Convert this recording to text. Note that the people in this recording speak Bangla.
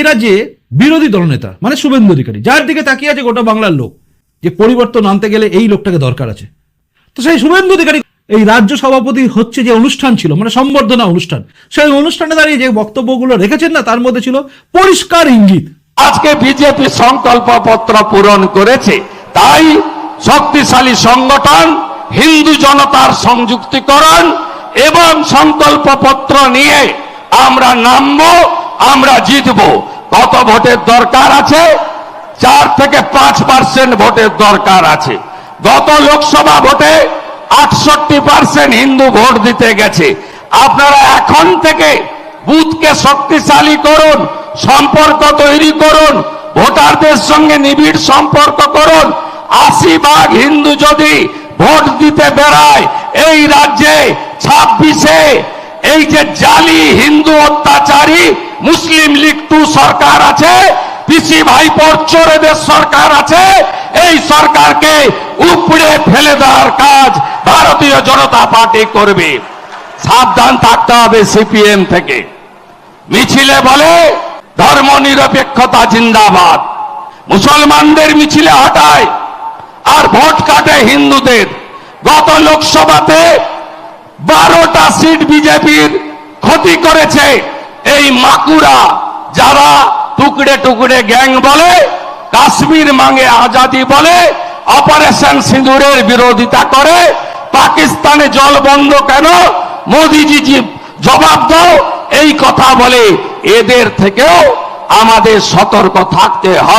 এরা যে বিরোধী দলনেতা মানে শুভেন্দু অধিকারী, যার দিকে তাকিয়ে আছে গোটা বাংলার লোক, যে পরিবর্তন আনতে গেলে এই লোকটাকে দরকার আছে। তো সেই শুভেন্দু অধিকারী, এই রাজ্য সভাপতি হচ্ছে যে অনুষ্ঠান ছিল মানে সম্বর্ধনা অনুষ্ঠান। সেই অনুষ্ঠানে দাঁড়িয়ে যে বক্তব্যগুলো রেখেছেন না, তার মধ্যে ছিল পরিষ্কার ইঙ্গিত। আজকে বিজেপি সংকল্প পত্র পূরণ করেছে, তাই শক্তিশালী সংগঠন, হিন্দু জনতার সংযুক্তিকরণ এবং সংকল্প পত্র নিয়ে আমরা নামবো। আমরা জিতবো। কত ভোটের দরকার আছে? চার থেকে পাঁচ পার্সেন্ট ভোটের দরকার আছে। গত লোকসভা ভোটে আটষট্টি পার্সেন্ট হিন্দু ভোট দিতে গেছে। আপনারা এখন থেকে বুথকে শক্তিশালী করুন, সম্পর্ক তৈরি করুন, ভোটারদের সঙ্গে নিবিড় সম্পর্ক করুন। আশি ভাগ হিন্দু যদি ভোট দিতে বেড়ায় এই রাজ্যে ছাব্বিশে এই যে জালি হিন্দু অত্যাচারী, মুসলিম লীগ টু সরকার আছে, পিসি ভাইপোর চোরেদের সরকার আছে, এই সরকারকে উপড়ে ফেলে দেওয়ার কাজ ভারতীয় জনতা পার্টি করবে। সাবধান থাকতে হবে সিপিএম থেকে। মিছিলে বলে, ধর্ম নিরপেক্ষতা জিন্দাবাদ। মুসলমানদের মিছিলে হটায়, আর ভোট কাটে হিন্দুদের। গত লোকসভাতে বিজেপির ক্ষতি করেছে এই মাকুড়া যারা টুকরে টুকরে গ্যাং বলে, কাশ্মীর মাঙ্গে আজাদি বলে, অপারেশন সিঁদুরের বিরোধিতা করে, পাকিস্তানে জল বন্ধ কেন? মোদিজি জবাব দাও, এই কথা বলে এদের থেকেও আমাদের সতর্ক থাকতে হবে।